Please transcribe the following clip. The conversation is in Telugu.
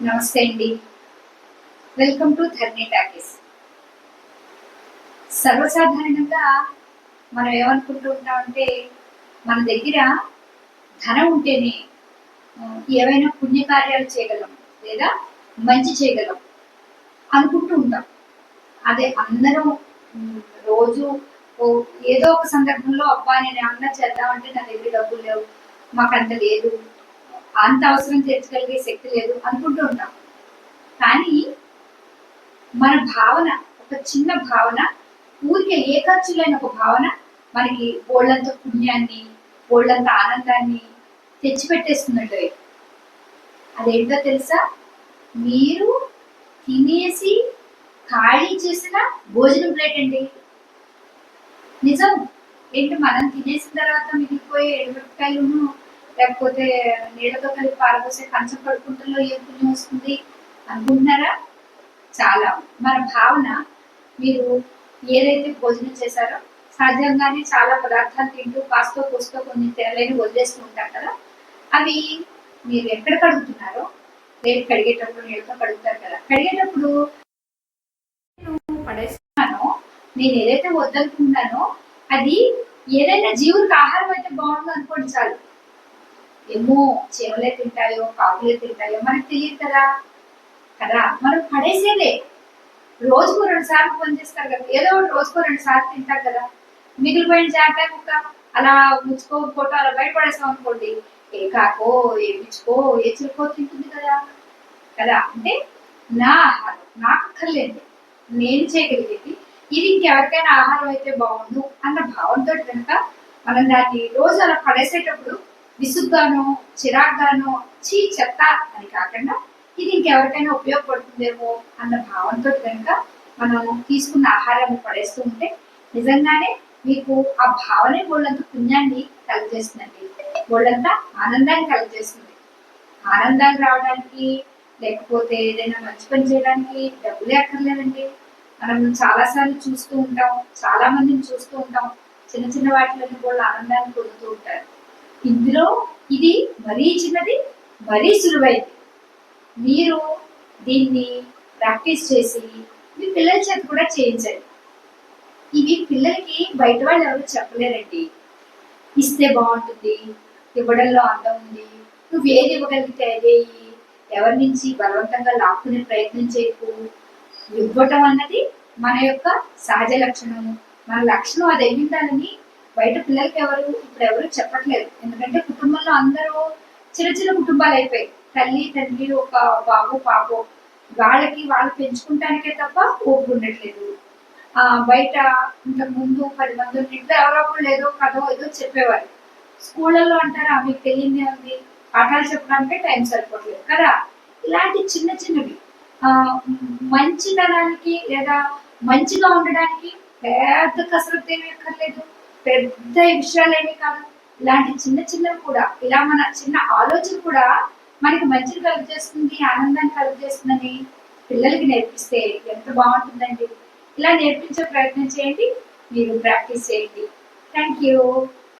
నమస్తే అండి. వెల్కమ్ టు ధర్నీ టాకీస్ సర్వసాధారణంగా మనం ఏమనుకుంటూ ఉంటామంటే మన దగ్గర ధనం ఉంటేనే ఏవైనా పుణ్యకార్యాలు చేయగలం లేదా మంచి చేయగలం అనుకుంటూ ఉంటాం. అదే అందరం రోజు ఓ ఏదో ఒక సందర్భంలో అబ్బా నేను ఏమన్నా చేద్దామంటే నా దగ్గర డబ్బులు లేవు మాకు అంత లేదు అంత అవసరం తీర్చగలిగే శక్తి లేదు అనుకుంటూ ఉంటాం. కానీ మన భావన ఒక చిన్న భావన ఊరికే ఏ ఖర్చు లేని ఒక భావన మనకి ఓళ్ళంత పుణ్యాన్ని ఓళ్ళంత ఆనందాన్ని తెచ్చిపెట్టేస్తున్నట్టు అదేంటో తెలుసా? మీరు తినేసి ఖాళీ చేసిన భోజనం ప్లేట్ అండి. నిజం. ఏంటి మనం తినేసిన తర్వాత మిగిలిపోయే ఎండుమిరపకాయలను లేకపోతే నీళ్ళతో కలిపి పారబోసే కంచం కడుకుంటలో ఏ పుణ్యం వస్తుంది అనుకుంటున్నారా? చాలా. మన భావన మీరు ఏదైతే భోజనం చేశారో సహజంగానే చాలా పదార్థాలు తింటూ కాస్తో కోస్తో కొన్ని తెరలేని వదిలేస్తూ ఉంటారు కదా? అవి మీరు ఎక్కడ కడుగుతున్నారో? రేపు కడిగేటప్పుడు నీళ్ళతో కడుగుతారు కదా. కడిగేటప్పుడు నేను పడేస్తున్నానో నేను ఏదైతే వద్దనుకుంటున్నానో అది ఏదైనా జీవులకు ఆహారం అయితే బాగుంది అనుకోండి చాలు. ఏమో చేపలే తింటాయో కాకులే తింటాయో మనకు తెలియదు కదా? కదా? మనం పడేసేదే. రోజుకు రెండు సార్లు పని చేస్తారు కదా? ఏదో ఒకటి రోజుకు రెండు సార్లు తింటారు కదా? మిగిలిపోయిన జాగ్రత్త కుక్క అలా ముచ్చుకో ఫోటో అలా బయట అనుకోండి ఏ కాకో ఏ పిచ్చుకో ఏ చిరుకో తింటుంది కదా? కదా? అంటే నా ఆహారం నాకు అక్కర్లేదు. నేను చేయగలిగేది ఇది ఇంకెవరికైనా ఆహారం అయితే బాగుండు అన్న భావంతో కనుక మనం దాన్ని రోజు అలా పడేసేటప్పుడు విసుగ్గానో చిరాగ్గానో చీ చెత్త అని కాకుండా ఇది ఇంకెవరికైనా ఉపయోగపడుతుందేమో అన్న భావంతో కనుక మనం తీసుకున్న ఆహారాన్ని పడేస్తూ ఉంటే నిజంగానే మీకు ఆ భావనే వాళ్ళంత పుణ్యాన్ని కలుగజేస్తుందండి. వాళ్ళంతా ఆనందాన్ని కలుగజేస్తుంది. ఆనందాలు రావడానికి లేకపోతే ఏదైనా మంచి పని చేయడానికి డబ్బులే అక్కర్లేదండి. మనం చాలాసార్లు చూస్తూ ఉంటాం చాలా మందిని చూస్తూ ఉంటాం చిన్న చిన్న వాటిలోని వాళ్ళు ఆనందాన్ని పొందుతూ ఉంటారు. ఇందులో ఇది మరీ చిన్నది మరీ సులువైంది. మీరు దీన్ని ప్రాక్టీస్ చేసి మీ పిల్లల చేత కూడా చేయించండి. ఇవి పిల్లలకి బయట వాళ్ళు ఎవరు చెప్పలేరండి. ఇస్తే బాగుంటుంది ఇవ్వడంలో అందం ఉంది నువ్వు ఏది ఇవ్వగలిగితే అదే ఎవరి నుంచి బలవంతంగా లాక్కునే ప్రయత్నం చేయకు. ఇవ్వటం అన్నది మన యొక్క సహజ లక్షణం మన లక్షణం అది అయ్యిందాలని బయట పిల్లలకి ఎవరు ఇప్పుడు ఎవరు చెప్పట్లేదు. ఎందుకంటే కుటుంబంలో అందరూ చిన్న చిన్న కుటుంబాలు అయిపోయాయి. తల్లి తండ్రి ఒక బాబు పాపో. వాళ్ళకి వాళ్ళు పెంచుకుంటానికే తప్ప ఓపు ఉండట్లేదు. ఆ బయట ఇంతకు ముందు పది మంది ఇంట్లో ఎవరో లేదో ఏదో కథో ఏదో చెప్పేవారు స్కూళ్ళల్లో అంటారా మీకు తెలియదే ఉంది. పాఠాలు చెప్పడానికే టైం సరిపోవట్లేదు కదా? ఇలాంటి చిన్న చిన్నవి. ఆ మంచితనానికి లేదా మంచిగా ఉండడానికి పెద్ద కసరత్తు ఏమీ ఎక్కర్లేదు పెద్ద విషయాలు కాదు. ఇలాంటి చిన్న చిన్నవి కూడా ఇలా మన చిన్న ఆలోచన కూడా మనకి మంచిని కలుగజేస్తుంది ఆనందాన్ని కలుగజేస్తుందని పిల్లలకి నేర్పిస్తే ఎంత బాగుంటుందండి. ఇలా నేర్పించే ప్రయత్నం చేయండి మీరు ప్రాక్టీస్ చేయండి. Thank you.